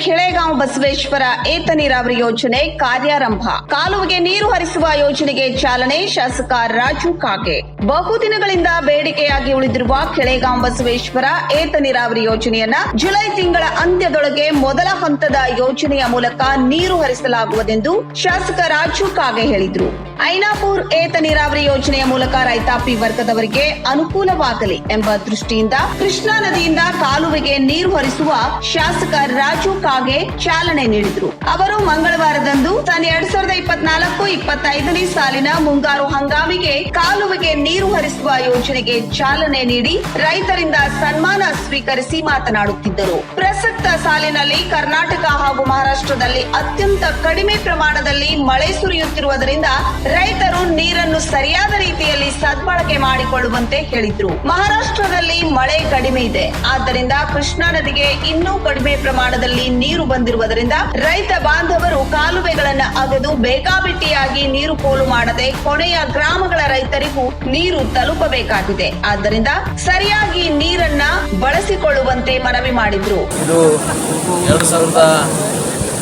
ಕೆಳೆಗಾಂವ್ ಬಸವೇಶ್ವರ ಏತ ನೀರಾವರಿ ಯೋಜನೆ ಕಾರ್ಯಾರಂಭ. ಕಾಲುವೆಗೆ ನೀರು ಹರಿಸುವ ಯೋಜನೆಗೆ ಚಾಲನೆ ಶಾಸಕ ರಾಜು ಕಾಗೆ. ಬಹುದಿನಗಳಿಂದ ಬೇಡಿಕೆಯಾಗಿ ಉಳಿದಿರುವ ಕೆಳೆಗಾಂವ್ ಬಸವೇಶ್ವರ ಏತ ನೀರಾವರಿ ಯೋಜನೆಯನ್ನ ಜುಲೈ ತಿಂಗಳ ಅಂತ್ಯದೊಳಗೆ ಮೊದಲ ಹಂತದ ಯೋಜನೆಯ ಮೂಲಕ ನೀರು ಹರಿಸಲಾಗುವುದೆಂದು ಶಾಸಕ ರಾಜು ಕಾಗೆ ಹೇಳಿದರು. ಐನಾಪುರ್ ಏತ ನೀರಾವರಿ ಯೋಜನೆಯ ಮೂಲಕ ರೈತಾಪಿ ವರ್ಗದವರಿಗೆ ಅನುಕೂಲವಾಗಲಿ ಎಂಬ ದೃಷ್ಟಿಯಿಂದ ಕೃಷ್ಣಾ ನದಿಯಿಂದ ಕಾಲುವೆಗೆ ನೀರು ಹರಿಸುವ ಶಾಸಕ ರಾಜು ಕಾಗೆ ಚಾಲನೆ ನೀಡಿದರು. ಅವರು ಮಂಗಳವಾರದಂದು ಸನ್ ಎರಡ್ ಸಾವಿರದ ಇಪ್ಪತ್ನಾಲ್ಕು ಇಪ್ಪತ್ತೈದನೇ ಸಾಲಿನ ಮುಂಗಾರು ಹಂಗಾಮಿಗೆ ಕಾಲುವೆಗೆ ನೀರು ಹರಿಸುವ ಯೋಜನೆಗೆ ಚಾಲನೆ ನೀಡಿ ರೈತರಿಂದ ಸನ್ಮಾನ ಸ್ವೀಕರಿಸಿ ಮಾತನಾಡುತ್ತಿದ್ದರು. ಪ್ರಸಕ್ತ ಸಾಲಿನಲ್ಲಿ ಕರ್ನಾಟಕ ಹಾಗೂ ಮಹಾರಾಷ್ಟ್ರದಲ್ಲಿ ಅತ್ಯಂತ ಕಡಿಮೆ ಪ್ರಮಾಣದಲ್ಲಿ ಮಳೆ ಸುರಿಯುತ್ತಿರುವುದರಿಂದ ರೈತರು ನೀರನ್ನು ಸರಿಯಾದ ರೀತಿಯಲ್ಲಿ ಸದ್ಬಳಕೆ ಮಾಡಿಕೊಳ್ಳುವಂತೆ ಹೇಳಿದ್ರು. ಮಹಾರಾಷ್ಟ್ರದಲ್ಲಿ ಮಳೆ ಕಡಿಮೆ ಇದೆ. ಆದ್ದರಿಂದ ಕೃಷ್ಣಾ ನದಿಗೆ ಇನ್ನೂ ಕಡಿಮೆ ಪ್ರಮಾಣದಲ್ಲಿ ನೀರು ಬಂದಿರುವುದರಿಂದ ರೈತ ಬಾಂಧವರು ಕಾಲುವೆಗಳನ್ನು ಅಗೆದು ಬೇಕಾಬಿಟ್ಟಿಯಾಗಿ ನೀರು ಪೋಲು ಮಾಡದೆ ಕೊನೆಯ ಗ್ರಾಮಗಳ ರೈತರಿಗೂ ನೀರು ತಲುಪಬೇಕಾಗಿದೆ. ಆದ್ದರಿಂದ ಸರಿಯಾಗಿ ನೀರನ್ನ ಬಳಸಿಕೊಳ್ಳುವಂತೆ ಮನವಿ ಮಾಡಿದ್ರು. ಇದು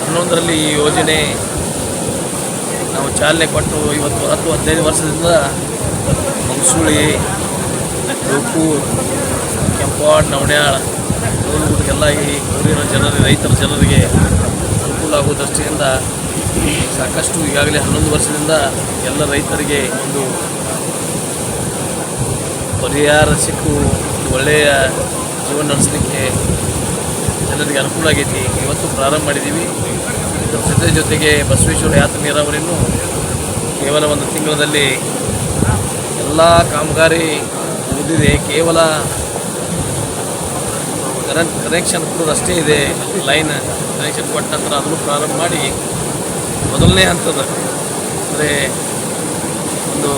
ಹನ್ನೊಂದರಲ್ಲಿ ಈ ಯೋಜನೆ ಚಾಲನೆ ಕೊಟ್ಟು ಇವತ್ತು ಹತ್ತು ಹದಿನೈದು ವರ್ಷದಿಂದ ಮಂಗಸೂಳಿ ರೂಪೂರ್ ಕೆಂಪಾಡ್ ನವಣ್ಯಾಳ ಎಲ್ಲ ಈ ಊರಿನ ಜನರಿಗೆ, ರೈತರ ಜನರಿಗೆ ಅನುಕೂಲ ಆಗುವ ದೃಷ್ಟಿಯಿಂದ ಸಾಕಷ್ಟು ಈಗಾಗಲೇ ಹನ್ನೊಂದು ವರ್ಷದಿಂದ ಎಲ್ಲ ರೈತರಿಗೆ ಒಂದು ಪರಿಹಾರ ಸಿಕ್ಕು ಒಳ್ಳೆಯ ಜೀವನ ನಡೆಸಲಿಕ್ಕೆ ಜನರಿಗೆ ಅನುಕೂಲ ಆಗೈತಿ. ಇವತ್ತು ಪ್ರಾರಂಭ ಮಾಡಿದ್ದೀವಿ. ಜೊತೆ ಜೊತೆಗೆ ಬಸವೇಶ್ವರ ಯಾತ್ರೆ ನೀರಾವರಿಯನ್ನು ಕೇವಲ ಒಂದು ತಿಂಗಳಲ್ಲಿ ಎಲ್ಲ ಕಾಮಗಾರಿ ಮುಗಿದಿದೆ. ಕೇವಲ ಕರೆಂಟ್ ಕನೆಕ್ಷನ್ ಕೊಡೋದಷ್ಟೇ ಇದೆ. ಲೈನ್ ಕನೆಕ್ಷನ್ ಕೊಟ್ಟ ನಂತರ ಅದನ್ನು ಪ್ರಾರಂಭ ಮಾಡಿ ಮೊದಲನೇ ಹಂತದ ಅಂದರೆ ಒಂದು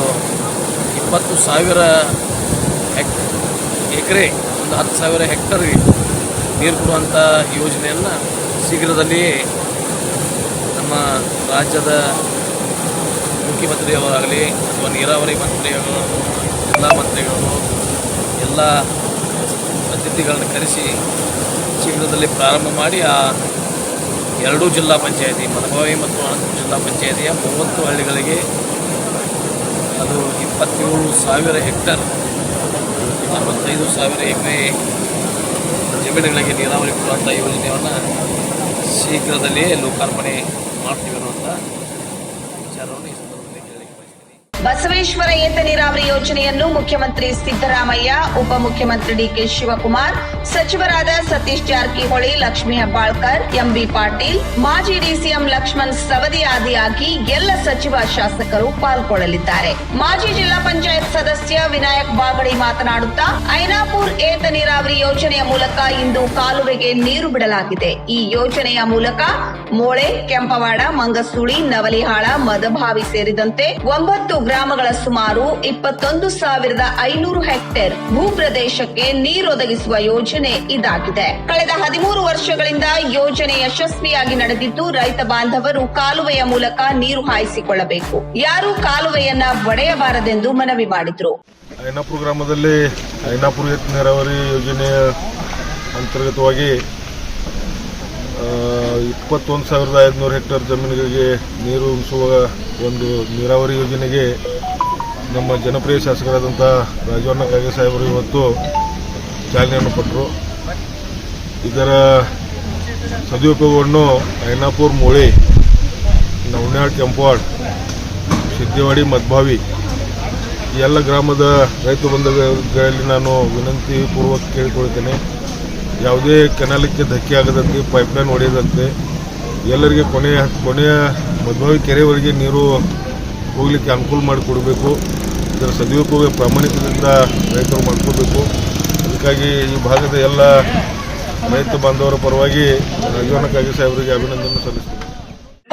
ಇಪ್ಪತ್ತು ಸಾವಿರ ಹೆಕ್ ಎಕರೆ, ಒಂದು ಹತ್ತು ಸಾವಿರ ಹೆಕ್ಟರ್ಗೆ ನೀರು ಕೊಡುವಂಥ ಯೋಜನೆಯನ್ನು ಶೀಘ್ರದಲ್ಲಿಯೇ ನಮ್ಮ ರಾಜ್ಯದ ಮುಖ್ಯಮಂತ್ರಿಯವರಾಗಲಿ ಅಥವಾ ನೀರಾವರಿ ಮಂತ್ರಿಗಳು ಎಲ್ಲ ಮಂತ್ರಿಗಳು, ಎಲ್ಲ ಅತಿಥಿಗಳನ್ನು ಕರೆಸಿ ಶೀಘ್ರದಲ್ಲಿ ಪ್ರಾರಂಭ ಮಾಡಿ ಆ ಎರಡೂ ಜಿಲ್ಲಾ ಪಂಚಾಯತಿ ಮಲಬಾವಿ ಮತ್ತು ಅನಂತಪುರ ಜಿಲ್ಲಾ ಪಂಚಾಯತಿಯ ಮೂವತ್ತು ಹಳ್ಳಿಗಳಿಗೆ ಅದು ಇಪ್ಪತ್ತೇಳು ಸಾವಿರ ಹೆಕ್ಟರ್, ಅರವತ್ತೈದು ಸಾವಿರ ಎಕರೆ ಜಮೀನುಗಳಿಗೆ ನೀರಾವರಿ ಕೊಡುವಂಥ ಯೋಜನೆಯನ್ನು ಶೀಘ್ರದಲ್ಲಿಯೇ ಲೋಕಾರ್ಪಣೆ ಮಾಡ್ತೀವಿ ವಿಚಾರವನ್ನು ಬಸವೇಶ್ವರ ಏತ ನೀರಾವರಿ ಯೋಜನೆಯನ್ನು ಮುಖ್ಯಮಂತ್ರಿ ಸಿದ್ದರಾಮಯ್ಯ ಉಪಮುಖ್ಯಮಂತ್ರಿ ಡಿಕೆ ಶಿವಕುಮಾರ್ ಸಚಿವರಾದ ಸತೀಶ್ ಜಾರಕಿಹೊಳಿ, ಲಕ್ಷ್ಮೀ ಹೆಬ್ಬಾಳ್ಕರ್, ಎಂಬಿ ಪಾಟೀಲ್, ಮಾಜಿ ಡಿಸಿಎಂ ಲಕ್ಷ್ಮಣ್ ಸವದಿ ಆದಿಯಾಗಿ ಎಲ್ಲ ಸಚಿವ ಶಾಸಕರು ಪಾಲ್ಗೊಳ್ಳಲಿದ್ದಾರೆ. ಮಾಜಿ ಜಿಲ್ಲಾ ಪಂಚಾಯತ್ ಸದಸ್ಯ ವಿನಾಯಕ್ ಬಾಗಡಿ ಮಾತನಾಡುತ್ತಾ, ಐನಾಪುರ್ ಏತ ನೀರಾವರಿ ಯೋಜನೆಯ ಮೂಲಕ ಇಂದು ಕಾಲುವೆಗೆ ನೀರು ಬಿಡಲಾಗಿದೆ. ಈ ಯೋಜನೆಯ ಮೂಲಕ ಮೋಳೆ, ಕೆಂಪವಾಡ, ಮಂಗಸೂಳಿ, ನವಲಿಹಾಳ, ಮದಭಾವಿ ಸೇರಿದಂತೆ ಒಂಬತ್ತು ಗ್ರಾಮಗಳ ಸುಮಾರು ಇಪ್ಪತ್ತೊಂದು ಸಾವಿರದ ಐನೂರು ಹೆಕ್ಟೇರ್ ಭೂಪ್ರದೇಶಕ್ಕೆ ನೀರೊದಗಿಸುವ ಯೋಜನೆ ಇದಾಗಿದೆ. ಕಳೆದ ಹದಿಮೂರು ವರ್ಷಗಳಿಂದ ಯೋಜನೆ ಯಶಸ್ವಿಯಾಗಿ ನಡೆದಿದ್ದು ರೈತ ಬಾಂಧವರು ಕಾಲುವೆಯ ಮೂಲಕ ನೀರು ಹಾಯಿಸಿಕೊಳ್ಳಬೇಕು. ಯಾರು ಕಾಲುವೆಯನ್ನ ಒಡೆಯಬಾರದೆಂದು ಮನವಿ ಮಾಡಿದ್ರು. ಐನಾಪುರ ಗ್ರಾಮದಲ್ಲಿ ಐನಾಪುರ ನೀರಾವರಿ ಯೋಜನೆಯ ಅಂತರ್ಗತವಾಗಿ ಇಪ್ಪತ್ತೊಂದು ಸಾವಿರದ ಐದುನೂರು ಹೆಕ್ಟೇರ್ ಜಮೀನುಗಳಿಗೆ ನೀರು ಉಣಿಸುವ ಒಂದು ನೀರಾವರಿ ಯೋಜನೆಗೆ ನಮ್ಮ ಜನಪ್ರಿಯ ಶಾಸಕರಾದಂಥ ರಾಜವಣ್ಣ ಕಾಗೆ ಸಾಹೇಬರು ಇವತ್ತು ಚಾಲನೆಯನ್ನು ಕೊಟ್ಟರು. ಇದರ ಸದುಪಯೋಗವನ್ನು ಐನಾಪುರ್ ಮೋಳಿ, ನವನ್ಯಾಳ್ ಕೆಂಪವಾಡ್ ಸಿದ್ದಿವಾಡಿ ಮದ್ಭಾವಿ ಎಲ್ಲ ಗ್ರಾಮದ ರೈತ ಬಂಧುಗಳಲ್ಲಿ ನಾನು ವಿನಂತಿ ಪೂರ್ವಕ ಕೇಳಿಕೊಳ್ತೇನೆ. ಯಾವುದೇ ಕೆನಾಲಕ್ಕೆ ಧಕ್ಕೆ ಆಗದಂತೆ ಪೈಪ್ಲೈನ್ ಹೊಡೆಯದಂತೆ ಎಲ್ಲರಿಗೆ ಕೊನೆಯ ಕೊನೆಯ ಮದ್ಭಾವಿ ಕೆರೆವರೆಗೆ ನೀರು ಹೋಗಲಿಕ್ಕೆ ಅನುಕೂಲ ಮಾಡಿಕೊಡಬೇಕು. ಇದರ ಸದುಪಯೋಗ ಪ್ರಾಮಾಣಿಕದಿಂದ ರೈತರು ಮಾಡ್ಕೋಬೇಕು ಅದಕ್ಕಾಗಿ ಈ ಭಾಗದ ಎಲ್ಲ ರೈತ ಬಾಂಧವರ ಪರವಾಗಿ ಕಾಗೆ ಸಾಹೇಬರಿಗೆ ಅಭಿನಂದನೆ ಸಲ್ಲಿಸ್ತೇನೆ.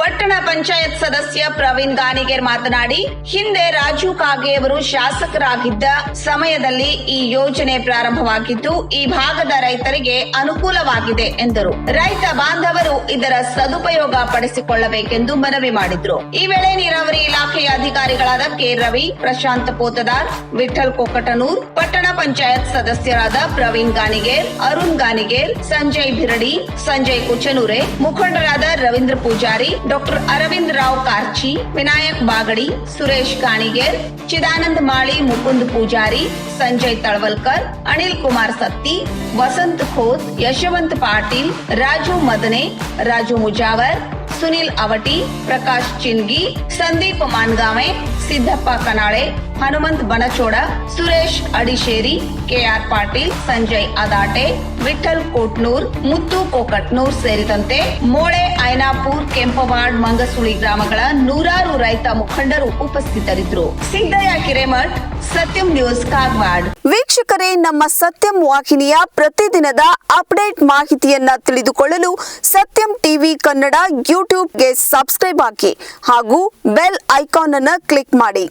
ಪಟ್ಟಣ ಪಂಚಾಯತ್ ಸದಸ್ಯ ಪ್ರವೀಣ್ ಗಾನಿಗೇರ್ ಮಾತನಾಡಿ, ಹಿಂದೆ ರಾಜು ಕಾಗೆ ಅವರು ಶಾಸಕರಾಗಿದ್ದ ಸಮಯದಲ್ಲಿ ಈ ಯೋಜನೆ ಪ್ರಾರಂಭವಾಗಿದ್ದು, ಈ ಭಾಗದ ರೈತರಿಗೆ ಅನುಕೂಲವಾಗಿದೆ ಎಂದರು. ರೈತ ಬಾಂಧವರು ಇದರ ಸದುಪಯೋಗ ಪಡಿಸಿಕೊಳ್ಳಬೇಕೆಂದು ಮನವಿ ಮಾಡಿದ್ರು. ಈ ವೇಳೆ ನೀರಾವರಿ ಇಲಾಖೆಯ ಅಧಿಕಾರಿಗಳಾದ ಕೆ ರವಿ, ಪ್ರಶಾಂತ್ ಪೋತದಾರ್ ವಿಠಲ್ ಕೊಕಟನೂರ್, ಪಟ್ಟಣ ಪಂಚಾಯತ್ ಸದಸ್ಯರಾದ ಪ್ರವೀಣ್ ಗಾನಿಗೇರ್, ಅರುಣ್ ಗಾನಿಗೇರ್, ಸಂಜಯ್ ಬಿರಡಿ, ಸಂಜಯ್ ಕುಚನೂರೆ, ಮುಖಂಡರಾದ ರವೀಂದ್ರ ಪೂಜಾರಿ डॉक्टर अरविंद राव कारची विनायक बागडी सुरेश काणिगेर चिदानंद माळी मुकुंद पुजारी संजय तळवलकर अनिल कुमार सत्ती वसंत खोत यशवंत पाटील राजू मदने राजू मुजावर सुनील अवटी प्रकाश चिंदगी संदीप मानगावे सिद्धप्पा कनाळे ಹನುಮಂತ್ ಬಣಚೋಡ, ಸುರೇಶ್ ಅಡಿಶೇರಿ, ಕೆಆರ್ ಪಾಟೀಲ್, ಸಂಜಯ್ ಅದಾಟೆ ವಿಠಲ್ ಕೋಟ್ನೂರ್, ಮುತ್ತು ಕೋಕಟ್ನೂರ್ ಸೇರಿದಂತೆ ಮೋಳೆ, ಐನಾಪುರ್, ಕೆಂಪವಾಡ್, ಮಂಗಸುಳಿ ಗ್ರಾಮಗಳ ನೂರಾರು ರೈತ ಮುಖಂಡರು ಉಪಸ್ಥಿತರಿದ್ದರು. ಸಿದ್ದಯ್ಯ ಕಿರೇಮಠ್, ಸತ್ಯಂ ನ್ಯೂಸ್ ಕಾಗವಾಡ್ ವೀಕ್ಷಕರೇ, ನಮ್ಮ ಸತ್ಯಂ ವಾಹಿನಿಯ ಪ್ರತಿದಿನದ ಅಪ್ಡೇಟ್ ಮಾಹಿತಿಯನ್ನ ತಿಳಿದುಕೊಳ್ಳಲು ಸತ್ಯಂ ಟಿವಿ ಕನ್ನಡ ಯೂಟ್ಯೂಬ್ಗೆ ಸಬ್ಸ್ಕ್ರೈಬ್ ಹಾಕಿ ಹಾಗೂ ಬೆಲ್ ಐಕಾನ್ ಅನ್ನು ಕ್ಲಿಕ್ ಮಾಡಿ.